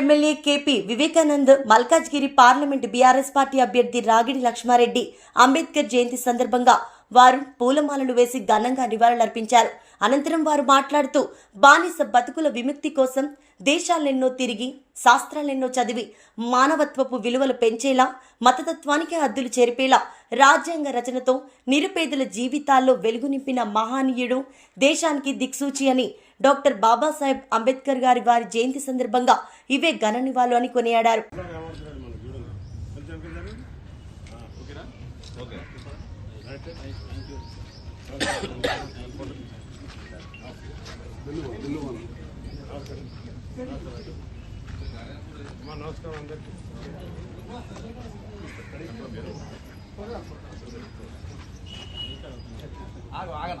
MLA KP Vivekanand Malkajgiri parliament BRS party అభ్యర్థి రాగిడి లక్ష్మారెడ్డి అంబేద్కర్ జయంతి సందర్భంగా వారు పూలమాలలు వేసి ఘనంగా నివాళులర్పించారు. అనంతరం వారు మాట్లాడుతూ బానిస బతుకుల విముక్తి కోసం దేశాలెన్నో తిరిగి శాస్త్రాలెన్నో చదివి మానవత్వపు విలువలు పెంచేలా మతతత్వానికి హద్దులు చేరిపేలా రాజ్యాంగ రచనతో నిరుపేదల జీవితాల్లో వెలుగు నింపిన మహానీయుడు దేశానికి దిక్సూచి అని డాక్టర్ బాబాసాహెబ్ అంబేద్కర్ గారి వారి జయంతి సందర్భంగా ఇవే ఘన నివాళులు అని కొనియాడారు. నమస్కారం అందరికీ ఆగన?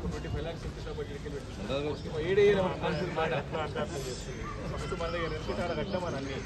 చెప్తా ఇదే అన్నకి నాకు అప్పుడు అన్ని పట్టుకొచ్చాం రాగా చెప్తుండే ఫస్ట్ మన దగ్గర ఎంత కట్టమని అన్ని.